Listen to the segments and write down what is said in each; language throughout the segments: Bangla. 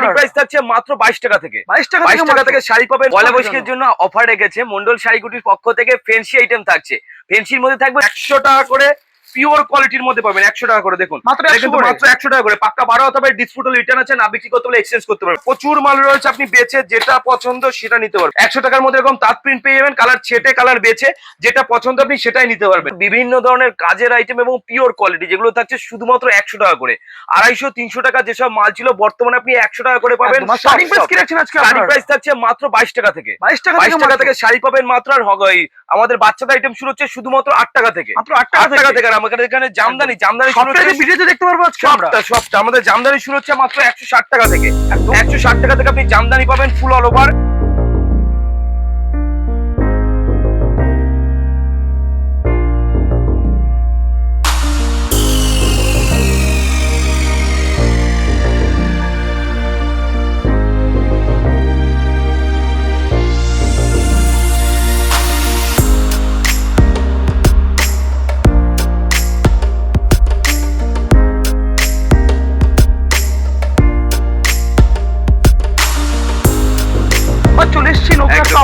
শাড়ি প্রাইস থাকছে মাত্র বাইশ টাকা থেকে। বাইশ টাকা বাইশ টাকা থেকে শাড়ি পাবেন পয়লা টাকা বৈশাখের জন্য। অফার রেখেছে মন্ডল শাড়িগুটির পক্ষ থেকে ফেন্সি আইটেম থাকছে। ফেন্সির মধ্যে থাকবে একশো টাকা করে পিওর কোয়ালিটির মধ্যে পাবেন একশো টাকা করে দেখুন। মাত্র এটা 100 কিন্তু করে? মাত্র একশো টাকা করে। পাক্কা বারো হতে পারে ডিসপুটল রিটার্ন আছে না বিক্রি করতে হলে এক্সচেঞ্জ করতে পারবেন। প্রচুর মাল রয়েছে আপনি বেচে যেটা পছন্দ সেটা নিতে পারবেন। একশো টাকার মধ্যে এরকম তাঁত প্রিন্ট পেয়ে যাবেন কালার ছেটে কালার বেচে যেটা পছন্দ আপনি সেটাই নিতে পারবেন। বিভিন্ন ধরনের কাজের আইটেম এবং পিওর কোয়ালিটি যেগুলো থাকছে শুধুমাত্র একশো টাকা করে। আড়াইশো তিনশো টাকা যেসব মাল ছিল বর্তমানে আপনি একশো টাকা করে পাবেন। শাড়ি প্রাইস থাকছে মাত্র বাইশ টাকা থেকে। বাইশ টাকা বাইশ টাকা থেকে শাড়ি পাবেন মাত্র আর আমাদের বাচ্চাদের আইটেম শুরু হচ্ছে শুধুমাত্র আট টাকা থেকে। মাত্র আট টাকা থেকে? আমাদের এখানে জামদানি জামদানি ভিডিওতে দেখতে পারব আজকে আমরা। সবটা সবটা। আমাদের জামদানি শুরু হচ্ছে মাত্র একশো ষাট টাকা থেকে। একশো ষাট টাকা থেকে আপনি জামদানি পাবেন ফুল অল ওভার।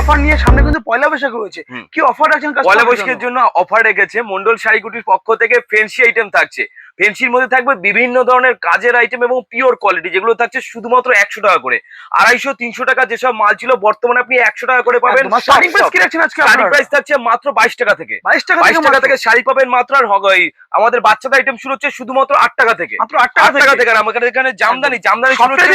অফার নিয়ে সামনে কিন্তু পয়লা বৈশাখ রয়েছে। কি অফার রাখছেন পয়লা বৈশাখের জন্য অফার রেখেছে। মন্ডল শাড়িগুটির পক্ষ থেকে ফেন্সি আইটেম থাকছে। ফেন্সির মধ্যে থাকবে বিভিন্ন ধরনের কাজের আইটেম এবং পিওর কোয়ালিটি যেগুলো থাকছে শুধুমাত্র একশো টাকা করে। আড়াইশো তিনশো টাকা যেসব মাল ছিল বর্তমানে আপনি একশো টাকা করে পাবেন। প্রাইস শাড়ি থাকছে মাত্র বাইশ টাকা থেকে। বাইশ টাকা বাইশ টাকা থেকে শাড়ি পাবেন মাত্র আর আমাদের বাচ্চাদের আইটেম শুরু হচ্ছে শুধুমাত্র আট টাকা থেকে। মাত্র আট টাকা থেকে। আর আমাদের এখানে জামদানি জামদানি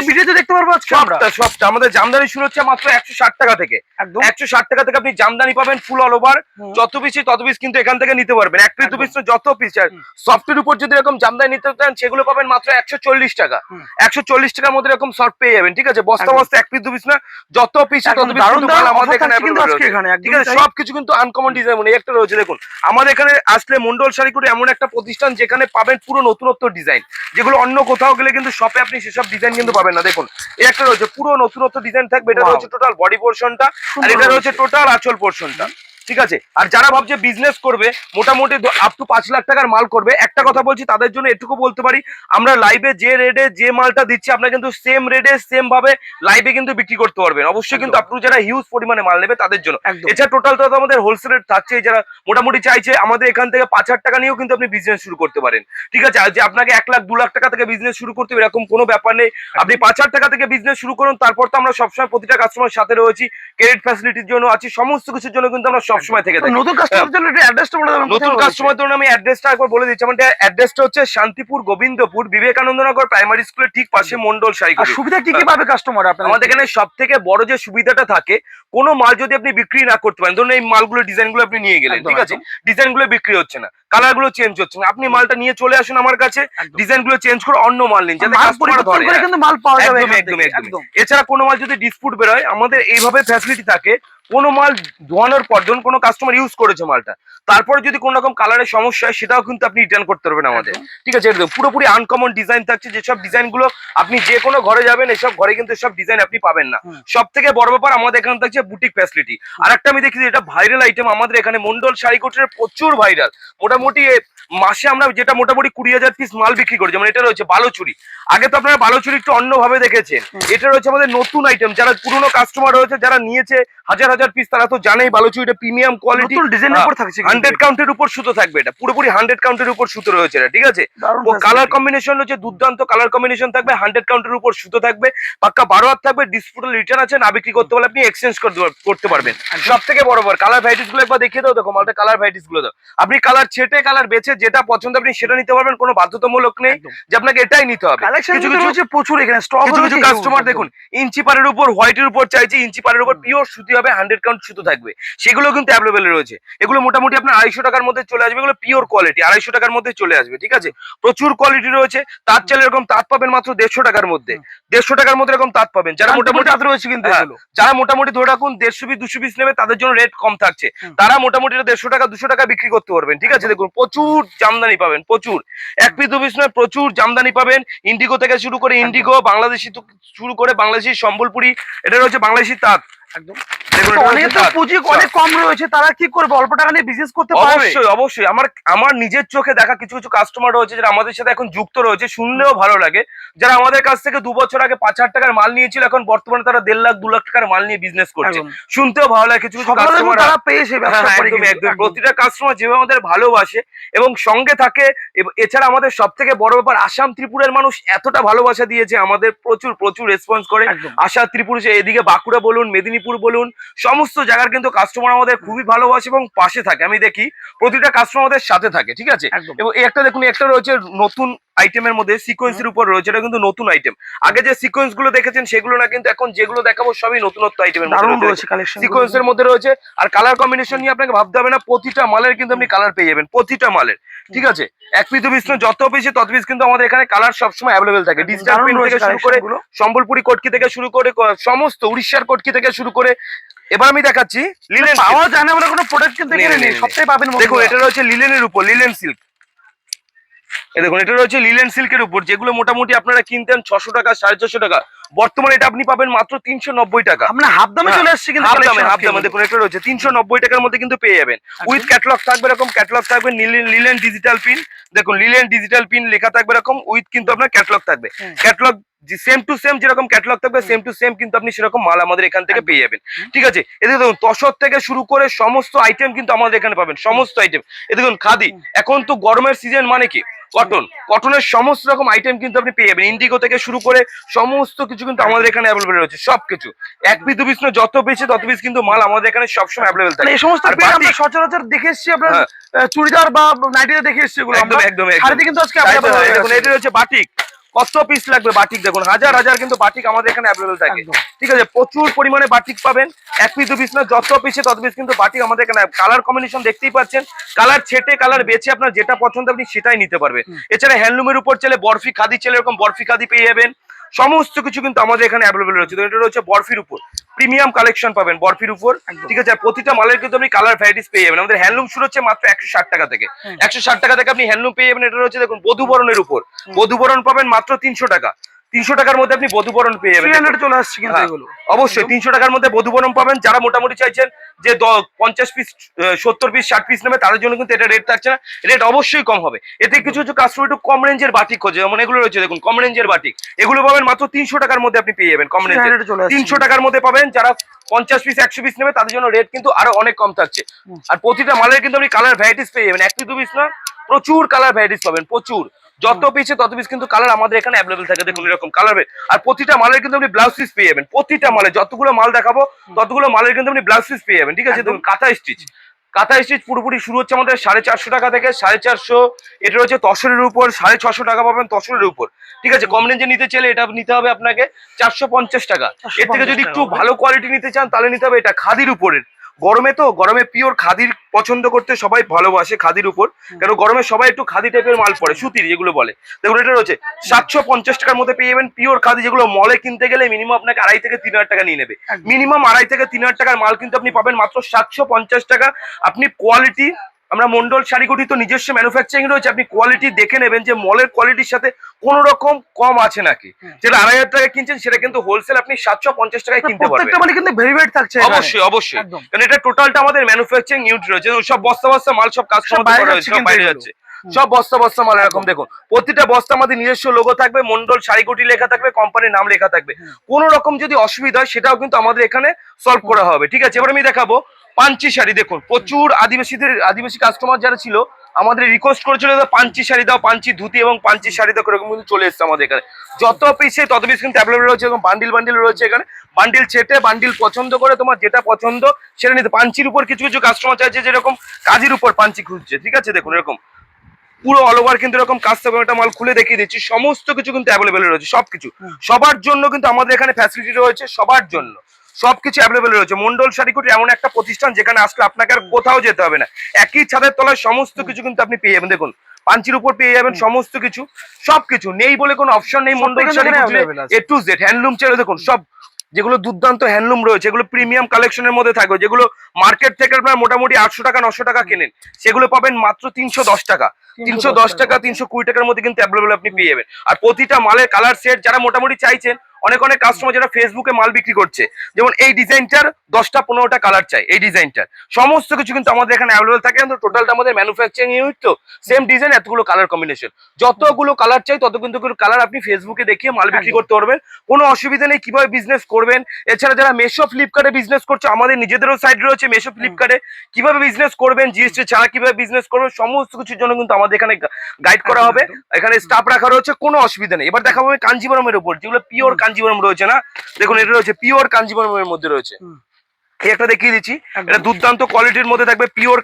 ভিডিওতে দেখতে পারব আজকে আমরা। সবটা আমাদের জামদানি শুরু হচ্ছে মাত্র একশো ষাট টাকা থেকে। একদম। একশো ষাট টাকা থেকে আপনি জামদানি পাবেন ফুল অল ওভার যত পিস তত পিস কিন্তু এখান থেকে নিতে পারবেন। এক পিস দু পিস যত পিস। সফটের উপর যদি এরকম জামদানি নিতে চান সেগুলো পাবেন মাত্র একশো চল্লিশ টাকা। একশো চল্লিশ টাকার মধ্যে এরকম সফট পেয়ে যাবেন ঠিক আছে? বস্তা বস্তা এক পিস দু পিস না যত পিস তত পিস আমাদের এখানে ঠিক আছে? সবকিছু কিন্তু আনকমন ডিজাইন মানে একটা রয়েছে দেখুন আমাদের এখানে আসলে মন্ডল শাড়িকুটি এমন একটা প্রতিষ্ঠান যেখানে পাবেন পুরো নতুনত্ব ডিজাইন যেগুলো অন্য কোথাও গেলে কিন্তু শপে আপনি সেসব ডিজাইন কিন্তু পাবেন না। দেখুন এই একটা রয়েছে পুরো নতুনত্ব ডিজাইন থাকবে এটা. রয়েছে টোটাল বডি পোর্শনটা আর এটা রয়েছে। টোটাল আঁচল পোর্শনটা ঠিক আছে? আর যারা ভাবছে বিজনেস করবে মোটামুটি আপ টু পাঁচ লাখ টাকার মাল করবে একটা কথা বলছি তাদের জন্য এটুকু বলতে পারি আমরা লাইভে যে রেটে যে মালটা দিচ্ছি আপনারা কিন্তু সেম রেটে সেম ভাবে লাইভে কিন্তু বিক্রি করতে পারবেন। অবশ্যই কিন্তু। আপনি যারা হিউজ পরিমাণে মাল নেবে তাদের জন্য। এছাড়া টোটাল তো আমাদের হোলসেল রেট থাকছে যারা মোটামুটি চাইছে আমাদের এখান থেকে পাঁচ হাজার টাকা নিয়েও কিন্তু আপনি বিজনেস শুরু করতে পারেন। ঠিক আছে? আর যে আপনাকে এক লাখ দু লাখ টাকা থেকে বিজনেস শুরু করতে হবে এরকম কোনো ব্যাপার নেই। আপনি পাঁচ হাজার টাকা থেকে বিজনেস শুরু করুন তারপর তো আমরা সবসময় প্রতিটা কাস্টমার সাথে রয়েছি ক্রেডিট ফ্যাসিলিটির জন্য আছি সমস্ত কিছুর জন্য কিন্তু আমরা সবসময় থেকে থাকি নতুন কাস্টমারের জন্য এটা অ্যাড্রেসটা বলে দেবেন নতুন কাস্টমার ধরুন আমি অ্যাড্রেসটা একবার বলে দিচ্ছি। আমাদের অ্যাড্রেসটা হচ্ছে শান্তিপুর গোবিন্দপুর বিবেকানন্দনগর প্রাইমারি স্কুলের ঠিক পাশে মন্ডল আর সুবিধা কি কি পাবে কাস্টমার আপনার আমাদের এখানে সব থেকে বড় যে সুবিধাটা থাকে কোনো মাল যদি আপনি বিক্রি না করতে পারেন ধরুন এই মালগুলো ডিজাইনগুলো আপনি নিয়ে গেলেন ঠিক আছে? ডিজাইনগুলো বিক্রি হচ্ছে না কালারগুলো চেঞ্জ হচ্ছে না। আপনি মালটা নিয়ে চলে আসুন আমার কাছে ডিজাইনগুলো চেঞ্জ করে অন্য মাল নিন যাতে কাস্টমার ধরে। কিন্তু মাল পাওয়া যাবে একদম একদম এছাড়া কোনো মাল যদি ডিসপুট বেরোয় আমাদের এইভাবে ফ্যাসিলিটি থাকে কোনো মাল ধোয়ানোর পর ধরুন কোনো কাস্টমার ইউজ করেছে মালটা তারপরে যদি কোনো রকম কালারের সমস্যা হয় সেটাও কিন্তু আপনি রিটার্ন করতে পারবেন আমাদের। ঠিক আছে একদম। পুরোপুরি আনকমন ডিজাইন থাকছে যেসব ডিজাইনগুলো আপনি যে কোনো ঘরে যাবেন এসব ঘরে কিন্তু সব ডিজাইন আপনি পাবেন না। সব থেকে বড় ব্যাপার আমাদের এখানে থাকছে বুটিক ফ্যাসিলিটি আর একটা আমি দেখি এটা ভাইরাল আইটেম আমাদের এখানে মন্ডল শাড়িকোটের প্রচুর ভাইরাল মোটামুটি মাসে আমরা যেটা মোটামুটি কুড়ি হাজার পিস মাল বিক্রি করি যেমন এটা রয়েছে বালোচুরি। আগে তো আপনারা বালোচুরি একটু অন্যভাবে দেখেছেন। এটা রয়েছে আমাদের নতুন আইটেম যারা পুরনো কাস্টমার রয়েছে যারা নিয়েছে হাজার হাজার পিস তারা তো জানেই বালোচুরিটা প্রিমিয়াম কোয়ালিটি নতুন ডিজাইনের উপর থাকছে হান্ড্রেড কাউন্টের উপর সুতো থাকবে এটা পুরোপুরি হান্ড্রেড কাউন্টের উপর সুতো রয়েছে এটা ঠিক আছে? ও কালার কম্বিনেশন হচ্ছে দুর্দান্ত কালার কম্বিনেশন থাকবে হান্ড্রেড কাউন্টের উপর সুতো থাকবে পাক্কা বারো হাত থাকবে ডিসপুটাল রিটার্ন আছে না বিক্রি করতে পারলে আপনি এক্সচেঞ্জ করতে পারবেন। সব থেকে বড় বড় কালার ভ্যারাইটিসগুলো একবার দেখিয়ে দাও দেখো মালটা কালার ভ্যারাইটিসগুলো দাও। আপনি কালার ছেটে কালার বেছে যেটা পছন্দ আপনি সেটা নিতে পারবেন কোনো বাধ্যতামূলক নেই যে আপনাকে এটাই নিতে হবে। কিছু কিছু রয়েছে প্রচুর এখানে স্টক কিছু কিছু কাস্টমার দেখুন ইঞ্চি পারের উপর হোয়াইটের উপর চাইছে ইঞ্চি পারের উপর পিওর সুতি হবে হান্ড্রেড কাউন্ট সুতো থাকবে। সেগুলো কিন্তু অ্যাভেলেবেল রয়েছে। এগুলো মোটামুটি আপনার আড়াইশো টাকার মধ্যে চলে আসবে এগুলো পিওর কোয়ালিটি আড়াইশো টাকার মধ্যে চলে আসবে ঠিক আছে? প্রচুর কোয়ালিটি রয়েছে তাঁত চাল এরকম তাঁত পাবেন মাত্র দেড়শো টাকার মধ্যে। দেড়শো টাকার মধ্যে এরকম তাঁত পাবেন। যারা মোটামুটি মোটামুটি রয়েছে কিন্তু হ্যাঁ, যারা মোটামুটি ধরে রাখুন দেড়শো পিস দুশো পিস নেবে তাদের জন্য রেট কম থাকছে। তারা মোটামুটি দেড়শো টাকা দুশো টাকা বিক্রি করতে পারবেন ঠিক আছে? দেখুন প্রচুর জামদানি পাবেন, প্রচুর। এক পিস, দু পিস নয়, প্রচুর জামদানি পাবেন। ইন্ডিগো থেকে শুরু করে ইন্ডিগো বাংলাদেশি শুরু করে বাংলাদেশি, সম্বলপুরি, এটা রয়েছে বাংলাদেশি তাঁত। একদম। দেখুন তো এটা অনেকে হচ্ছে তো তাঁত। পুঁজি অনেক কম রয়েছে তারা কি করবে? অল্প টাকা নিয়ে বিজনেস করতে পারবে? অবশ্যই অবশ্যই। আমার আমার নিজের চোখে দেখা কিছু কিছু কাস্টমার রয়েছে যারা আমাদের সাথে এখন যুক্ত রয়েছে শুনলেও ভালো লাগে। যারা আমাদের কাছ থেকে দু বছর আগে পাঁচ হাজার টাকার মাল নিয়েছিল এখন বর্তমানে তারা দেড় লাখ দু লাখ টাকার মাল নিয়ে বিজনেস করছে। শুনতেও ভালো লাগে কিছু কিছু কাস্টমার তারা পেয়েছে হ্যাঁ, করে একদম একদম একদম। প্রতিটা কাস্টমার যেভাবে আমাদের ভালোবাসে এবং সঙ্গে থাকে এছাড়া আমাদের সব থেকে বড় ব্যাপার আসাম ত্রিপুরার মানুষ এতটা ভালোবাসা দিয়েছে আমাদের প্রচুর প্রচুর রেসপন্স করে। আশা ত্রিপুরা এদিকে বাঁকুড়া বলুন মেদিনীপুর বলুন সমস্ত জায়গার কিন্তু কাস্টমার আমাদের খুবই ভালোবাসে এবং পাশে থাকে আমি দেখি প্রতিটা কাস্টমার আমাদের সাথে থাকে ঠিক আছে। এবং একটা দেখুন একটা রয়েছে নতুন আইটেমের মধ্যে সিকোয়েন্সের উপর রয়েছে এটা কিন্তু নতুন আইটেম আগে যে সিকোয়েন্সগুলো দেখেছেন সেগুলো না কিন্তু এখন যেগুলো দেখাবো সবই নতুনত্ব আইটেমের মধ্যে রয়েছে। সিকোয়েন্সের মধ্যে রয়েছে আর কালার কম্বিনেশন নিয়ে আপনাকে ভাবতে হবে না প্রতিটা মালের কিন্তু আপনি কালার পেয়ে যাবেন প্রতিটা মালের ঠিক আছে? এক পিস দু পিস যত পিস তত পিস কিন্তু আমাদের এখানে কালার সবসময় অ্যাভেলেবেল থাকে। ডিজিটাল প্রিন্ট থেকে শুরু করে সম্বলপুরি কটকি থেকে শুরু করে সমস্ত উড়িষ্যার কটকি থেকে শুরু করে এবার আমি দেখাচ্ছি লিলেন পাওয়া যায় না বলে কোনো প্রোডাক্ট কিন্তু এখানে নেই। সবটাই পাবেন দেখুন এটা রয়েছে লিলেনের উপর লিলেন সিল্ক দেখুন এটা রয়েছে লিলেন সিল্কের উপর যেগুলো মোটামুটি আপনারা কিনতেন ছশো টাকা সাড়ে ছশো টাকা। বর্তমানে এটা আপনি পাবেন মাত্র তিনশো নব্বই টাকা। আমরা হাফ দামে হ্যাঁ, চলে আসছি কিন্তু হাফ দামে হাফ দামে। দেখুন এটা রয়েছে তিনশো নব্বই টাকার মধ্যে কিন্তু পেয়ে যাবেন। উইথ ক্যাটলগ থাকবে এরকম ক্যাটলগ থাকবে লিলেন ডিজিটাল পিন দেখুন লিলেন ডিজিটাল পিন লেখা থাকবে এরকম উইথ কিন্তু আপনার ক্যাটলগ থাকবে। ক্যাটলগ সেম টু সেম যেরকম ক্যাটলগ থাকবে সেম টু সেম কিন্তু আপনি সেরকম মাল আমাদের এখান থেকে পেয়ে যাবেন। ঠিক আছে? এদিকে দেখুন তসর থেকে শুরু করে সমস্ত আইটেম কিন্তু আমাদের এখানে পাবেন সমস্ত আইটেম এ দেখুন খাদি এখন তো গরমের সিজন মানে কি? কটন কটনের সমস্ত রকম আইটেম কিন্তু আপনি পেয়ে যাবেন। ইন্ডিগো থেকে শুরু করে সমস্ত কিছু কিন্তু আমাদের এখানে অ্যাভেলেবেল রয়েছে সবকিছু। এক পিস দু পিস যত পেয়েছে তত পিস কিন্তু মাল আমাদের এখানে সবসময় অ্যাভেলেবেল মানে থাকে এই সমস্ত আমি আমরা সচরাচর দেখে এসেছি আপনার হ্যাঁ। চুড়িদার বা নাইটিতে দেখে এসেছি এগুলো একদম একদম কিন্তু আজকে। এটা হচ্ছে বাটিক কত পিস লাগবে বাটিক দেখুন? হাজার হাজার কিন্তু বাটিক আমাদের এখানে অ্যাভেলেবেল থাকে। ঠিক আছে প্রচুর পরিমাণে বাটিক পাবেন। এক পিস দু পিস না যত পিসে তত পিস কিন্তু বাটিক আমাদের এখানে কালার কম্বিনেশন দেখতেই পাচ্ছেন। কালার ছেটে কালার বেছে আপনার যেটা পছন্দ আপনি সেটাই নিতে পারবেন। এছাড়া হ্যান্ডলুমের উপর চলে বরফি খাদি চলে এরকম বরফি খাদি পেয়ে যাবেন। সমস্ত কিছু কিন্তু আমাদের এখানে অ্যাভেলেবেল রয়েছে। তো এটা রয়েছে বরফির উপর। প্রিমিয়াম কালেকশন পাবেন বরফির উপর। ঠিক আছে প্রতিটা মালের কিন্তু আপনি কালার ভ্যারাইটিস পেয়ে যাবেন। আমাদের হ্যান্ডলুম শুরু হচ্ছে মাত্র একশো ষাট টাকা থেকে। একশো ষাট টাকা থেকে আপনি হ্যান্ডলুম পেয়ে যাবেন এটা হচ্ছে দেখুন বধুবরণের উপর। বধুবরণ পাবেন মাত্র তিনশো টাকা। তিনশো টাকার মধ্যে আপনি বধুবরণ পেয়ে যাবেন। চলে আসছে কিন্তু হ্যাঁ, এগুলো। অবশ্যই তিনশো টাকার মধ্যে বধুবরণ পাবেন। যারা মোটামুটি চাইছেন যে পঞ্চাশ পিস সত্তর পিস ষাট পিস নেবে তাদের জন্য কিন্তু এটা রেট থাকছে না। রেট অবশ্যই কম হবে। এতে কিছু কিছু কাস্টমার একটু কম রেঞ্জের বাটিক খোঁজে। যেমন এগুলো রয়েছে দেখুন কম রেঞ্জের বাটিক এগুলো পাবেন মাত্র তিনশো টাকার মধ্যে আপনি পেয়ে যাবেন কম রেঞ্জের 300 চলে আসছে। তিনশো টাকার মধ্যে পাবেন যারা পঞ্চাশ পিস একশো পিস নেবে তাদের জন্য রেট কিন্তু আরও অনেক কম থাকছে। আর প্রতিটা মালের কিন্তু আপনি কালার ভ্যারাইটিস পেয়ে যাবেন। একটি দু পিস না প্রচুর কালার ভ্যারাইটিস পাবেন প্রচুর। যত পিসে তত পিস কিন্তু কালার আমাদের এখানে অ্যাভেলেবেল থাকে। দেখুন এরকম কালার আর প্রতিটা মালের কিন্তু আপনি ব্লাউজ পিস পেয়ে যাবেন। প্রতিটা মালে যতগুলো মাল দেখাবো ততগুলো মালের কিন্তু আপনি ব্লাউজ পিস পেয়ে যাবেন। ঠিক আছে। দেখুন কাঁথা স্টিচ কাঁথা স্টিচ পুরোপুরি শুরু হচ্ছে আমাদের সাড়ে চারশো টাকা থেকে। সাড়ে চারশো এটা হচ্ছে তসরের উপর সাড়ে ছশো টাকা পাবেন তসরের উপর। ঠিক আছে? কম রেঞ্জে নিতে চাইলে এটা নিতে হবে আপনাকে চারশো পঞ্চাশ টাকা। এর থেকে যদি একটু ভালো কোয়ালিটি নিতে চান তাহলে নিতে হবে এটা খাদির উপরের। গরমে তো গরমে পিওর খাদির পছন্দ করতে সবাই ভালোবাসে খাদির উপর। কেন গরমে সবাই একটু খাদি টাইপের মাল পরে সুতির যেগুলো বলে। দেখুন এটা রয়েছে সাতশো পঞ্চাশ টাকার মধ্যে পেয়ে যাবেন পিওর খাদি যেগুলো মলে কিনতে গেলে মিনিমাম আপনাকে আড়াই থেকে তিন হাজার টাকা নিয়ে নেবে। মিনিমাম আড়াই থেকে তিন হাজার টাকার মাল কিন্তু আপনি পাবেন মাত্র সাতশো পঞ্চাশ টাকা। আপনি কোয়ালিটি আমরা মন্ডল শাড়ি তো নিজস্ব ম্যানুফ্যাকচারিং রয়েছে আপনি কোয়ালিটি দেখে নেবেন যে মলের কোয়ালিটির সাথে কোন রকম কম আছে নাকি। যেটা আড়াই হাজার টাকায় কিনছেন সেটা কিন্তু হোলসেল আপনি সাতশো পঞ্চাশ টাকায় কিনতে পারবেন। মানে কিন্তু ভেরি ভেরি থাকছে অবশ্যই অবশ্যই। কারণ এটা টোটালটা আমাদের ম্যানুফ্যাকচারিং ইউনিট রয়েছে সব বস্তা বস্তা মাল সব কাজ সব বাইরে যাচ্ছে। সব বস্তা বস্তা মাল এরকম দেখুন। প্রতিটা বস্তা আমাদের নিজস্ব লোগো থাকবে মন্ডল শাড়িগুটি লেখা থাকবে কোম্পানির নাম লেখা থাকবে। কোন রকম যদি অসুবিধা হয় সেটাও কিন্তু আমাদের এখানে সলভ করা হবে। ঠিক আছে? এবার আমি দেখাবো পাঞ্চি শাড়ি দেখুন। প্রচুর আদিবাসীদের আদিবাসী কাস্টমার যারা ছিল আমাদের রিকোয়েস্ট করেছিল পাঞ্চি শাড়ি দাও পাঞ্চি ধুতি এবং পাঞ্চি শাড়ি দাও এরকম কিন্তু চলে এসছে আমাদের এখানে। যত পিসে তত পিস কিন্তু অ্যাভেলেবল রয়েছে এবং বান্ডিল বান্ডিল রয়েছে এখানে। বান্ডিল ছেটে বান্ডিল পছন্দ করে তোমার যেটা পছন্দ সেটা নিতে। পাঞ্চির উপর কিছু কিছু কাস্টমার চাইছে যেরকম কাজের উপর পাঞ্চি খুঁজছে। ঠিক আছে? দেখুন এরকম। পুরো অল ওভার কিন্তু এরকম কাজ থাকবে একটা মাল খুলে দেখিয়ে দিচ্ছি। সমস্ত কিছু কিন্তু অ্যাভেলেবেল রয়েছে সবকিছু। সবার জন্য কিন্তু আমাদের এখানে ফ্যাসিলিটি রয়েছে সবার জন্য। সবকিছু অ্যাভেলেবেল রয়েছে। মন্ডল শাড়িকুটি এমন একটা প্রতিষ্ঠান যেখানে আসলে আপনাকে আর কোথাও যেতে হবে না। একই ছাদের তলায় সমস্ত কিছু কিন্তু আপনি পেয়ে যাবেন। দেখুন পাঞ্চির উপর পেয়ে যাবেন সমস্ত কিছু সবকিছু। নেই বলে কোনো অপশন নেই Mondal. A to Z handloom ছেড়ে দেখুন সব যেগুলো দুর্দান্ত হ্যান্ডলুম রয়েছে যেগুলো প্রিমিয়াম কালেকশনের মধ্যে থাকবে। যেগুলো মার্কেট থেকে আপনার মোটামুটি আটশো টাকা নশো টাকা কেনেন সেগুলো পাবেন মাত্র তিনশো দশ টাকা। তিনশো দশ টাকা। তিনশো কুড়ি টাকার মধ্যে কিন্তু অ্যাভেলেবল আপনি পেয়ে যাবেন। আর প্রতিটা মালের কালার সেট যারা মোটামুটি চাইছেন অনেক অনেক কাস্টমার যারা ফেসবুকে মাল বিক্রি করছে যেমন এই ডিজাইনটার দশটা পনেরোটা কালার চাই এই ডিজাইনটার সমস্ত কিছু কিন্তু আমাদের এখানে অ্যাভেলেবল থাকে কিন্তু টোটালটা আমাদের ম্যানুফ্যাকচারিং ইউনিট তো সেম ডিজাইন এতগুলো কালার কম্বিনেশন যতগুলো কালার চাই তত কিন্তু কালার আপনি ফেসবুকে দেখিয়ে মাল বিক্রি করতে পারবেন। কোনো অসুবিধা নেই কীভাবে বিজনেস করবেন? এছাড়া যারা মেশো ফ্লিপকার্টে বিজনেস করছে আমাদের নিজেদেরও সাইড রয়েছে মেশো ফ্লিপকার্টে কীভাবে বিজনেস করবেন? জিএসটি ছাড়া কীভাবে বিজনেস করবেন? সমস্ত কিছুর জন্য কিন্তু আমাদের এখানে গাইড করা হবে। এখানে স্টাফ রাখা রয়েছে কোনো অসুবিধা নেই। এবার দেখাবো আমি কাঞ্জিবরমের উপর। যেগুলো পিওর কাঞ্জিবরম রয়েছে না দেখুন এটা রয়েছে পিওর কাঞ্জিবরমের মধ্যে রয়েছে। একটা দেখিয়ে দিচ্ছি। এটা দুর্দান্ত কোয়ালিটির মধ্যে থাকবে পিওর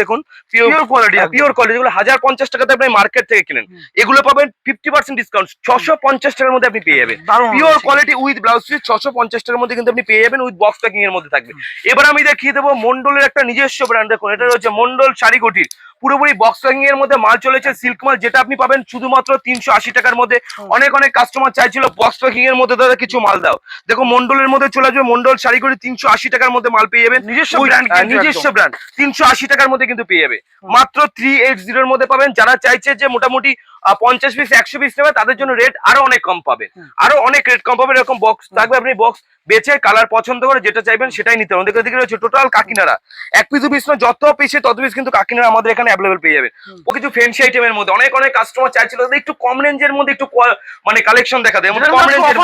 দেখুন। পিওর কোয়ালিটি পিওর কোয়ালিটি যেগুলো হাজার পঞ্চাশ টাকাতে আপনি মার্কেট থেকে কিনেন এগুলো পাবেন ফিফটি পার্সেন্ট ডিসকাউন্ট ছশো পঞ্চাশ টাকার মধ্যে আপনি পেয়ে যাবেন। Pure quality with blouse piece ছশো পঞ্চাশ টাকার মধ্যে কিন্তু আপনি পেয়ে যাবেন উইথ বক্স প্যাকিং এর মধ্যে থাকবে। এবার আমি দেখিয়ে দেবো মন্ডলের একটা নিজস্ব ব্র্যান্ড দেখুন এটা রয়েছে মন্ডল শাড়ি কোটির পুরোপুরি বক্স প্যাকিং এর মধ্যে মাল চলেছে সিল্ক মাল যেটা আপনি পাবেন শুধুমাত্র তিনশো আশি টাকার মধ্যে। অনেক অনেক কাস্টমার চাইছিল বক্স প্যাকিং এর মধ্যে দাদা কিছু মাল দাও। দেখো মন্ডলের মধ্যে চলে আসবে মন্ডল শাড়ি কোটি তিনশো আশি টাকার মধ্যে মাল পেয়ে যাবেন। নিজস্ব কিন্তু নিজস্ব। ব্র্যান্ড তিনশো আশি টাকার মধ্যে কিন্তু পেয়ে যাবে। মাত্র থ্রি এইট জিরোর মধ্যে পাবেন। যারা চাইছে যে মোটামুটি পঞ্চাশ পিস একশো পিস নেবে তাদের জন্য রেট আরও অনেক কম হুম। আরও অনেক রেট কম পাবেন এরকম বক্স থাকবে আপনি বক্স বেছে কালার পছন্দ করে যেটা চাইবেন সেটাই নিতে হবে। দেখে রয়েছে টোটাল কাকিনারা এক পিস দু পিস না যত পিসে তত পিস কিন্তু কাকিনারা আমাদের এখানে অ্যাভেলেবেল পেয়ে যাবে। ও কিছু ফ্যান্সি আইটেমের মধ্যে অনেক অনেক কাস্টমার চাইছিল একটু কম রেঞ্জের মধ্যে একটু মানে কালেকশন দেখা দেয়। কম রেঞ্জের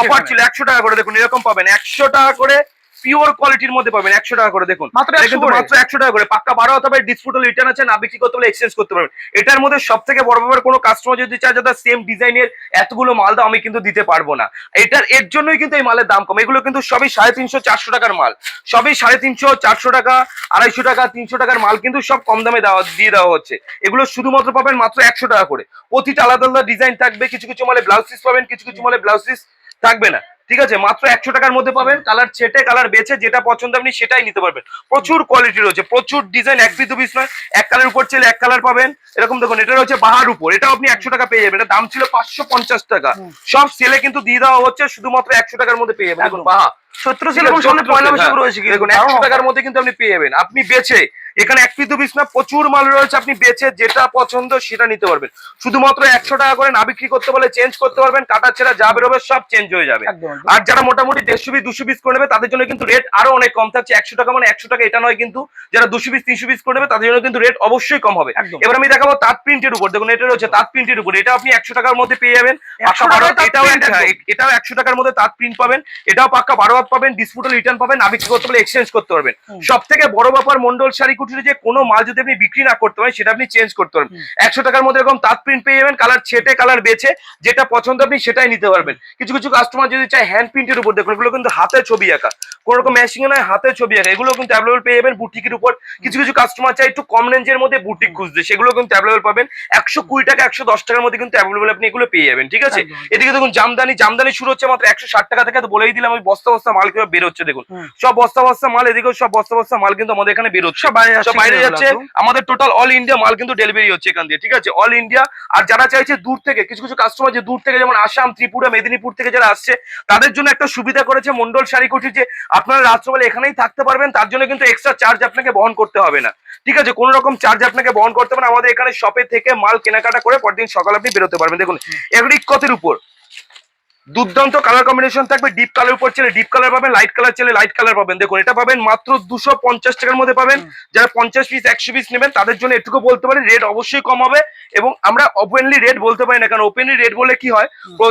অফার ছিল একশো টাকা করে দেখুন এরকম পাবেন। একশো টাকা করে পিওর কোয়ালিটির মধ্যে পাবেন একশো টাকা করে দেখুন। মাত্র এটা 100 কিন্তু করে? মাত্র একশো টাকা করে। পাক্কা বারো হতে পারে ডিসপুটল রিটার্ন আছে না বিক্রি করতে পারলে এক্সচেঞ্জ করতে পারবেন। এটার মধ্যে সব থেকে বড় ব্যাপার কোনো কাস্টমার যদি চায় যাদের সেম ডিজাইনের এতগুলো মাল দাও আমি কিন্তু দিতে পারব না। এটার এর জন্যই কিন্তু এই মালের দাম কম। এগুলো কিন্তু সবই সাড়ে তিনশো চারশো টাকার মাল। সবই সাড়ে তিনশো চারশো টাকা আড়াইশো টাকা তিনশো টাকার মাল কিন্তু সব কম দামে দেওয়া দিয়ে দেওয়া হচ্ছে। এগুলো শুধুমাত্র পাবেন মাত্র একশো টাকা করে। প্রতিটা আলাদা আলাদা ডিজাইন থাকবে কিছু কিছু মালে ব্লাউজ পিস পাবেন কিছু কিছু মালে ব্লাউজ পিস থাকবে না। ঠিক আছে, মাত্র একশো টাকার মধ্যে পাবেন। কালার ছেটে, কালার বেছে, যেটা পছন্দ আপনি সেটাই নিতে পারবেন। প্রচুর কোয়ালিটি রয়েছে, প্রচুর ডিজাইন এক পিস পিস নয়। এক কালার উপর ছেলে এক কালার পাবেন। এরকম দেখুন, এটা রয়েছে বাহার উপর। এটাও আপনি একশো টাকা পেয়ে যাবেন। এটা দাম ছিল পাঁচশো পঞ্চাশ টাকা। সব সেলে কিন্তু দিয়ে দেওয়া হচ্ছে, শুধুমাত্র একশো টাকার মধ্যে পেয়ে যাবেন। দেখুন, বাহা। সত্তর ঠিক এবং সামনে পয়লা বৈশাখ হ্যাঁ। রয়েছে দেখুন একশো টাকার মধ্যে কিন্তু আপনি পেয়ে যাবেন। আপনি বেছে এখানে এক পিস পিস না প্রচুর মাল রয়েছে আপনি বেছে যেটা পছন্দ সেটা নিতে পারবেন। শুধুমাত্র একশো টাকা করে না বিক্রি করতে পারলে চেঞ্জ করতে পারবেন কাটা ছেঁড়া যা বেরোবে সব চেঞ্জ হয়ে যাবে। একদম, একদম। আর যারা মোটামুটি দেড়শো পিস দুশো পিস করে নেবে তাদের জন্য কিন্তু রেট আরও অনেক কম থাকছে। একশো টাকা মানে একশো টাকা এটা নয় কিন্তু যারা দুশো পিস তিনশো পিস করে নেবে তাদের জন্য কিন্তু রেট অবশ্যই কম হবে। এবার আমি দেখাবো তাঁত প্রিন্টের উপর। দেখুন এটা রয়েছে তাঁত প্রিন্টের উপর। এটা আপনি একশো টাকার মধ্যে পেয়ে যাবেন। 100 পাক্কা বারো টাকায় তাঁত এটাও। এটাও একশো টাকার মধ্যে তাঁত প্রিন্ট পাবেন। এটাও পাক্কা বারো হাত পাবেন ডিসপুটাল রিটার্ন পাবেন না বিক্রি করতে পারলে এক্সচেঞ্জ করতে পারবেন। সব থেকে বড় ব্যাপার মন্ডল শাড়ি কুটিরে যে কোনো মাল যদি আপনি বিক্রি না করতে পারেন সেটা আপনি চেঞ্জ করতে পারবেন। একশো টাকার মধ্যে এরকম তাঁত প্রিন্ট পেয়ে যাবেন কালার ছেটে কালার বেছে যেটা পছন্দ আপনি সেটাই নিতে পারবেন। কিছু কিছু কাস্টমার যদি চায় হ্যান্ড প্রিন্টের উপর দেখুন এগুলো কিন্তু হাতে ছবি আঁকা। কোন রকম মেশিং নয় হাতে ছবি আঁকা। এগুলো কিন্তু অ্যাভেলেবল পেয়ে যাবেন বুটিকের উপর। কিছু কিছু কাস্টমার চাই একটু কম রেঞ্জের মধ্যে বুটিক খুঁজতে। সেগুলো কিন্তু অ্যাভেলেবল পাবেন। একশো কুড়ি টাকা একশো দশ টাকার মধ্যে কিন্তু অ্যাভেলেবল আপনি এগুলো পেয়ে যাবেন ঠিক আছে? এদিকে দেখুন জামদানি জামদানি শুরু হচ্ছে মাত্র একশো ষাট টাকা থেকে তো বলেই দিলাম ওই বস্তা বস্তা মাল কীভাবে বের হচ্ছে দেখুন। সব বস্তা বস্তা মাল এদিকেও সব বস্তা বস্তা মাল কিন্তু আমাদের এখানে বের হচ্ছে। সব বাইরে যাচ্ছে আমাদের টোটাল অল ইন্ডিয়া মাল কিন্তু ডেলিভারি হচ্ছে এখান দিয়ে ঠিক আছে? অল ইন্ডিয়া আর যারা চাইছে দূর থেকে কিছু কিছু কাস্টমার যে দূর থেকে যেমন আসাম ত্রিপুরা মেদিনীপুর থেকে যারা আসছে তাদের জন্য একটা সুবিধা করেছে মন্ডল শাড়ি কুটির যে আপনারা রাত্রবেলা এখানেই থাকতে পারবেন তার জন্য কিন্তু এক্সট্রা চার্জ আপনাকে বহন করতে হবে না। ঠিক আছে? কোনো রকম চার্জ আপনাকে বহন করতে হবে না। আমাদের এখানে শপে থেকে মাল কেনাকাটা করে পরদিন সকালে আপনি বেরোতে পারবেন। দেখুন এগুলি কতের উপর। দুর্দান্ত কালার কম্বিনেশন থাকবে ডিপ কালার উপর চলে ডিপ কালার পাবেন লাইট কালার চলে লাইট কালার পাবেন। দেখুন এটা পাবেন মাত্র দুশো পঞ্চাশ টাকার মধ্যে পাবেন। যারা পঞ্চাশ পিস একশো পিস নেবেন তাদের জন্য এটুকু বলতে পারি রেট অবশ্যই কম হবে এবং আমরা ওপেনলি রেট বলতে পারি না কারণ ওপেনলি রেট বলে কি হয়।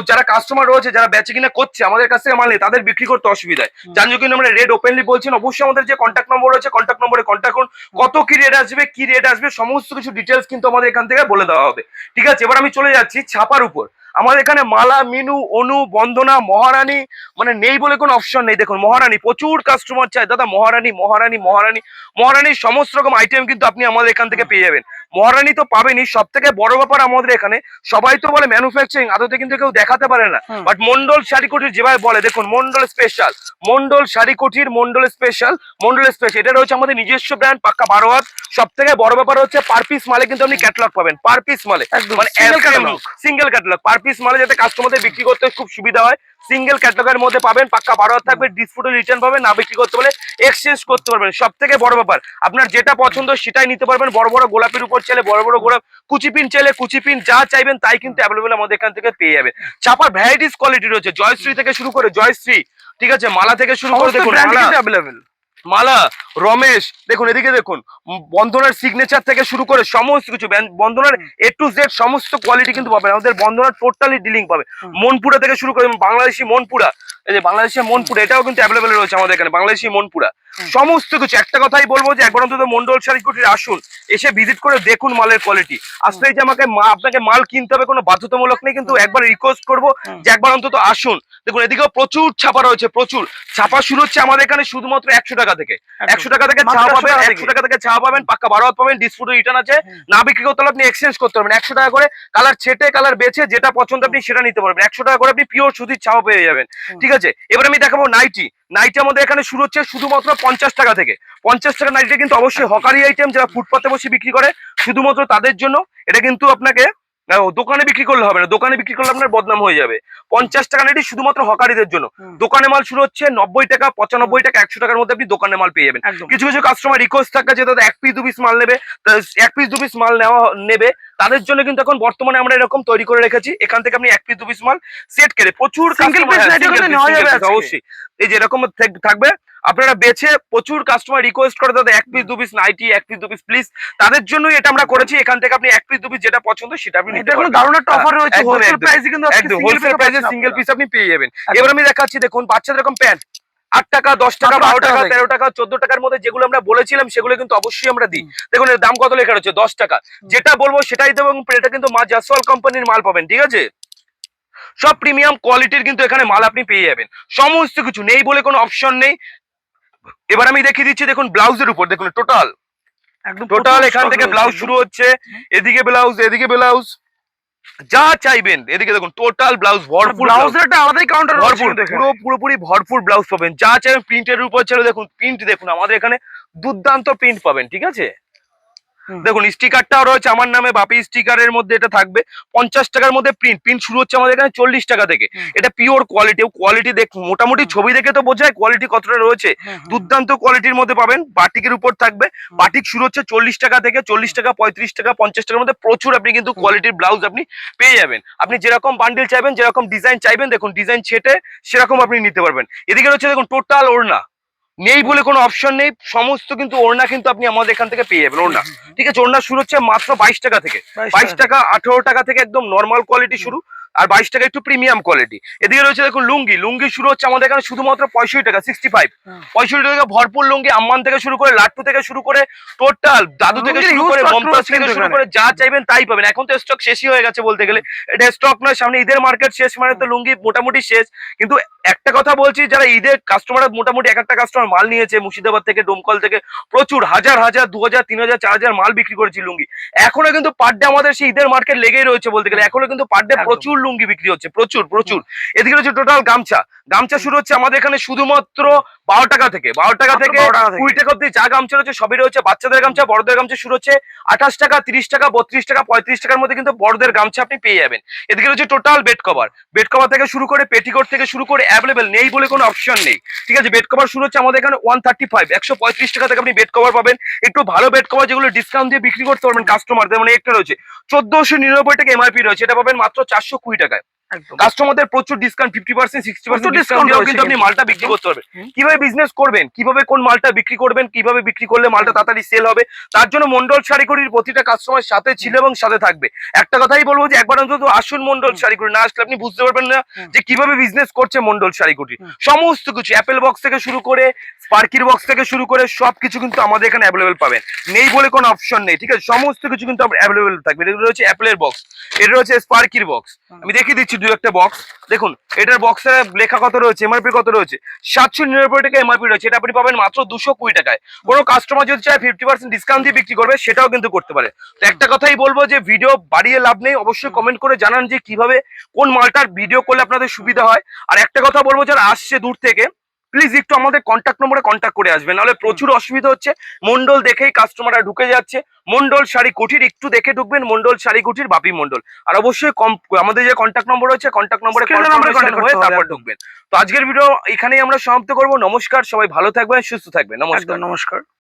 যারা কাস্টমার রয়েছে যারা বেচে কিনা করছে আমাদের কাছ থেকে মাল নেই তাদের বিক্রি করতে অসুবিধা হয় যার জন্য আমরা রেট ওপেনলি বলছেন অবশ্যই আমাদের যে কন্ট্যাক্ট নম্বর রয়েছে কন্ট্যাক্ট নম্বরে কন্ট্যাক্ট করুন। কত কি রেট আসবে কি রেট আসবে সমস্ত কিছু ডিটেলস কিন্তু আমাদের এখান থেকে বলে দেওয়া হবে। ঠিক আছে এবার আমি চলে যাচ্ছি ছাপার উপর। আমাদের এখানে মালা, মিনু, অনু, বন্দনা, মহারানী মানে নেই বলে কোনো অপশন নেই। দেখুন, মহারানী, প্রচুর কাস্টমার চায় দাদা, মহারানী মহারানী মহারানী, মহারানীর সমস্ত রকম আইটেম কিন্তু আপনি আমাদের এখান থেকে পেয়ে যাবেন। মহারানী তো পাবেনই। সব থেকে বড় ব্যাপার আমাদের এখানে সবাই তো বলে ম্যানুফ্যাকচারিং আদতে কিন্তু কেউ দেখাতে পারে না। বাট মন্ডল শাড়ি কুটির যেভাবে বলে দেখুন মন্ডল স্পেশাল মন্ডল শাড়ি কুটির মন্ডল স্পেশাল মন্ডল স্পেশাল এটা রয়েছে আমাদের নিজস্ব ব্র্যান্ড পাক্কা বারো হাত সব থেকে বড় ব্যাপার হচ্ছে পার পিস মালে কিন্তু আপনি ক্যাটালগ পাবেন পার পিস মালে। মানে সিঙ্গেল ক্যাটালগ পার পিস মালে যাতে কাস্টমারদের বিক্রি করতে খুব সুবিধা হয় সিঙ্গেল ক্যাটলগের মধ্যে পাবেন পাক্কা বারো হাত থাকবে ডিসপুটে রিটার্ন পাবেন না বিক্রি করতে পারলে এক্সচেঞ্জ করতে পারবেন। সব থেকে বড় ব্যাপার আপনার যেটা পছন্দ সেটাই নিতে পারবেন। বড় বড় গোলাপের উপর চাইলে বড় বড় গোলাপ কুচিপিন চাইলে কুচি পিন যা চাইবেন তাই কিন্তু অ্যাভেলেবেল আমাদের এখান থেকে পেয়ে যাবেন। চাপার ভ্যারাইটিস কোয়ালিটি রয়েছে জয়শ্রী থেকে শুরু করে জয়শ্রী ঠিক আছে মালা থেকে শুরু করে দেখুন অ্যাভেলেবেল মালা রমেশ দেখুন এদিকে দেখুন বন্ধনার সিগনেচার থেকে শুরু করে সমস্ত কিছু বন্ধনার এ টু জেড সমস্ত কোয়ালিটি কিন্তু পাবেন। আমাদের বন্ধনার টোটালি ডিলিং পাবে। মনপুরা থেকে শুরু করে বাংলাদেশি মনপুরা এই যে বাংলাদেশি মনপুরা এটাও কিন্তু অ্যাভেলেবেল রয়েছে আমাদের এখানে বাংলাদেশি মনপুরা। সমস্ত কিছু একটা কথাই বলব যে একবার অন্তত মন্ডল শাড়িকুটির আসুন এসে ভিজিট করে দেখুন মালের কোয়ালিটি আসলেই যে আমাকে মা- আপনাকে মাল কিনতে হবে কোনো বাধ্যতামূলক নেই কিন্তু একবার রিকোয়েস্ট করব যে একবার অন্তত আসুন। দেখুন এদিকেও প্রচুর ছাপা রয়েছে প্রচুর। ছাপা শুরু হচ্ছে আমাদের এখানে শুধুমাত্র একশো টাকা থেকে। একশো টাকা থেকে চা পাবেন একশো টাকা থেকে চা পাবেন পাক্কা বারো পাবেন ডিসপুট রিটার্ন আছে। না বিক্রি করতে হলে আপনি এক্সচেঞ্জ করতে পারবেন। একশো টাকা করে কালার ছেটে কালার বেছে যেটা পছন্দ আপনি সেটা নিতে পারবেন। একশো টাকা করে আপনি পিওর সুতির ছাও পেয়ে যাবেন। ঠিক আছে? এবার আমি দেখাবো নাইটি নাইটি আমাদের এখানে শুরু হচ্ছে শুধুমাত্র পঞ্চাশ টাকা থেকে। পঞ্চাশ টাকা নাইটিটা কিন্তু অবশ্যই হকারি আইটেম যারা ফুটপাতে বসে বিক্রি করে শুধুমাত্র তাদের জন্য। এটা কিন্তু আপনাকে দোকানে বিক্রি করলে হবে না। দোকানে বিক্রি করলে আপনার বদনাম হয়ে যাবে। পঞ্চাশ টাকা নেটি শুধুমাত্র হকারিদের জন্য। দোকানে মাল শুরু হচ্ছে নব্বই টাকা পঁচানব্বই টাকা একশো টাকার মধ্যে আপনি দোকানে মাল পেয়ে যাবেন। কিছু কিছু কাস্টমার রিকোয়েস্ট থাকে যে দাদা এক পিস দু পিস মাল নেবে। এক পিস দু পিস মাল নেওয়া নেবে। তাদের জন্য কিন্তু এখন বর্তমানে আমরা এরকম তৈরি করে রেখেছি। এখান থেকে আপনি এক পিস দু পিস মাল সেট করে প্রচুর হ্যাঁ, অবশ্যই। এই যে এরকম থাকবে আপনারা বেছে প্রচুর কাস্টমার রিকোয়েস্ট করে দাদা এক পিস দু পিস নাইটি এক পিস দু পিস প্লিজ তাদের জন্যই এটা আমরা করেছি। এখান থেকে আপনি এক পিস দু পিস যেটা পছন্দ সেটা আপনি নিতে পারবেন। দারুণ একটা অফার রয়েছে হোলসেল প্রাইসে কিন্তু একদম হোলসেল প্রাইসে সিঙ্গেল পিস আপনি পেয়ে যাবেন। এবার আমি দেখাচ্ছি দেখুন বাচ্চাদের এরকম প্যান্ট আট টাকা দশ টাকা বারো টাকা তেরো টাকা চোদ্দ টাকার মধ্যে যেগুলো আমরা বলেছিলাম সেগুলো কিন্তু অবশ্যই আমরা দিই। দেখুন এর দাম কত লেখা রয়েছে দশ টাকা। যেটা বলব সেটাই দেবো এবং এটা কিন্তু মা জাসওয়াল কোম্পানির মাল পাবেন ঠিক আছে? সব প্রিমিয়াম কোয়ালিটির কিন্তু এখানে মাল আপনি পেয়ে যাবেন। সমস্ত কিছু নেই বলে কোনো অপশন নেই। এবার আমি দেখিয়ে দিচ্ছি দেখুন ব্লাউজের উপর দেখুন টোটাল একদম টোটাল এখান থেকে ব্লাউজ শুরু হচ্ছে। এদিকে ব্লাউজ এদিকে ব্লাউজ যা চাইবেন। এদিকে দেখুন টোটাল ব্লাউজ ভরপুর ব্লাউজ ব্লাউজের একটা আলাদাই কাউন্টার ভরপুর পুরো পুরোপুরি ভরপুর ব্লাউজ পাবেন। যা চাইবেন প্রিন্টের উপর ছেড়ে দেখুন প্রিন্ট দেখুন। আমাদের এখানে দুর্দান্ত প্রিন্ট পাবেন ঠিক আছে। দেখুন স্টিকারটাও রয়েছে আমার নামে বাপি স্টিকারের মধ্যে এটা থাকবে। পঞ্চাশ টাকার মধ্যে প্রিন্ট প্রিন্ট শুরু হচ্ছে আমাদের এখানে চল্লিশ টাকা থেকে। এটা পিওর কোয়ালিটি কোয়ালিটি দেখ মোটামুটি ছবি দেখে তো বোঝায় কোয়ালিটি কতটা রয়েছে। দুর্দান্ত কোয়ালিটির মধ্যে পাবেন বাটিকের উপর থাকবে। বাটিক শুরু হচ্ছে চল্লিশ টাকা থেকে চল্লিশ টাকা পঁয়ত্রিশ টাকা পঞ্চাশ টাকার মধ্যে প্রচুর আপনি কিন্তু কোয়ালিটির ব্লাউজ আপনি পেয়ে যাবেন। আপনি যেরকম বান্ডিল চাইবেন যেরকম ডিজাইন চাইবেন দেখুন ডিজাইন ছেটে সেরকম আপনি নিতে পারবেন। এদিকে রয়েছে দেখুন টোটাল ওড়না। নেই বলে কোনো অপশন নেই। সমস্ত কিন্তু ওড়না কিন্তু আপনি আমাদের এখান থেকে পেয়ে যাবেন ওড়না। ঠিক আছে ওড়না শুরু হচ্ছে মাত্র বাইশ টাকা থেকে। বাইশ টাকা। আঠেরো টাকা থেকে একদম নর্মাল কোয়ালিটি শুরু। আর বাইশ টাকা একটু প্রিমিয়াম কোয়ালিটি এদিকে রয়েছে দেখুন লুঙ্গি। লুঙ্গি শুরু হচ্ছে আমাদের এখানে শুধুমাত্র পঁয়ষট্টি টাকা সিক্সটি ফাইভ পঁয়ষট্টি টাকা ভরপুর লুঙ্গি আম্মান থেকে শুরু করে লাট্টু থেকে শুরু করে টোটাল দাদু থেকে শুরু করে মমতাজ থেকে শুরু করে যা চাইবেন তাই পাবেন। এখন তো স্টক শেষই হয়ে গেছে বলতে গেলে। এটা স্টক নয় সামনে ঈদের মার্কেট শেষ মানে তো লুঙ্গি মোটামুটি শেষ। কিন্তু একটা কথা বলছি যারা ঈদের কাস্টমার মোটামুটি এক একটা কাস্টমার মাল নিয়েছে মুর্শিদাবাদ থেকে ডোমকল থেকে প্রচুর হাজার হাজার দু হাজার তিন হাজার চার হাজার মাল বিক্রি করেছি লুঙ্গি। এখনও কিন্তু পার ডে আমাদের সেই ঈদের মার্কেট লেগেই রয়েছে বলতে গেলে। এখনও কিন্তু পার ডে প্রচুর লুঙ্গি বিক্রি হচ্ছে, প্রচুর প্রচুর। এদিকে রয়েছে টোটাল গামছা। গামছা শুরু হচ্ছে আমাদের এখানে শুধুমাত্র বারো টাকা থেকে বারো টাকা থেকে 12 টাকা থেকে। কুড়ি টাকা অব্দি যা গামছা রয়েছে সবই রয়েছে বাচ্চাদের গামছা বড়দের গামছা শুরু হচ্ছে আঠাশ টাকা তিরিশ টাকা বত্রিশ টাকা পঁয়ত্রিশ টাকার মধ্যে কিন্তু বড়দের গামছা আপনি পেয়ে যাবেন। এদিকে রয়েছে total bed cover bed cover থেকে শুরু করে পেটিকোট থেকে শুরু করে অ্যাভেলেবেল নেই বলে কোনো অপশন নেই। ঠিক আছে বেড কভার শুরু হচ্ছে আমাদের এখানে ওয়ান থার্টি ফাইভ একশো পঁয়ত্রিশ টাকা থেকে আপনি বেড কভার পাবেন। একটু ভালো বেড কভার যেগুলো ডিসকাউন্ট দিয়ে বিক্রি করতে পারবেন কাস্টমারদের মানে একটা রয়েছে। চোদ্দশো নিরানব্বই টাকা এমআরপি রয়েছে এটা পাবেন মাত্র চারশো কুড়ি টাকায়। কাস্টমারদের প্রচুর discount fifty percent sixty percent discount রয়েছে কিন্তু আপনি মালটা বিক্রি করতে পারবেন কীভাবে বিজনেস করবেন কীভাবে কোন মালটা বিক্রি করবেন কীভাবে বিক্রি করলে মালটা তাড়াতাড়ি সেল হবে তার জন্য মন্ডল শাড়িগুড়ির প্রতিটা কাস্টমার সাথে ছিল এবং সাথে থাকবে। একটা কথাই বলব যে একবার অন্তত আসুন মন্ডল শাড়িগুড়ি। না আসলে আপনি বুঝতে পারবেন না যে কীভাবে বিজনেস করছে মন্ডল শাড়িগুড়ি। সমস্ত কিছু অ্যাপেল বক্স থেকে শুরু করে স্পার্কির বক্স থেকে শুরু করে সবকিছু কিন্তু আমাদের এখানে অ্যাভেলেবেল পাবেন। নেই বলে কোনো অপশন নেই ঠিক আছে? সমস্ত কিছু কিন্তু অ্যাভেলেবেল থাকবে। এটা রয়েছে অ্যাপেলের বক্স এটা রয়েছে স্পার্কির বক্স আমি দেখিয়ে দিচ্ছি দু একটা বক্স দেখুন, এটার বক্সের লেখা কত রয়েছে এমআরপি কত রয়েছে? সাতশো নিরানব্বই টাকা এমআরপি রয়েছে। এটা আপনি পাবেন মাত্র দুশো কুড়ি টাকায়। কোনো কাস্টমার যদি চায় ফিফটি পার্সেন্ট ডিসকাউন্ট দিয়ে বিক্রি করবে, সেটাও কিন্তু করতে পারে। তো একটা কথাই বলব যে ভিডিও বাড়িয়ে লাভ নেই। অবশ্যই কমেন্ট করে জানান যে, কীভাবে কোন মালটার ভিডিও করলে আপনাদের সুবিধা হয়। আর একটা কথা বলব, যারা আসছে দূর থেকে প্লিজ একটু আমাদের কন্ট্যাক্ট নম্বরে কন্ট্যাক্ট করে আসবেন। নাহলে প্রচুর অসুবিধা হচ্ছে। মন্ডল দেখেই কাস্টমাররা ঢুকে যাচ্ছে। মন্ডল শাড়ি কুঠির একটু দেখে ঢুকবেন। মন্ডল শাড়ি কুঠির বাপি মন্ডল। আর অবশ্যই কম আমাদের যে কন্ট্যাক্ট নম্বর রয়েছে কন্ট্যাক্ট নম্বরে হয়ে তারপর ঢুকবেন। তো আজকের ভিডিও এখানেই আমরা সমাপ্ত করব। নমস্কার। সবাই ভালো থাকবেন সুস্থ থাকবেন। নমস্কার। নমস্কার।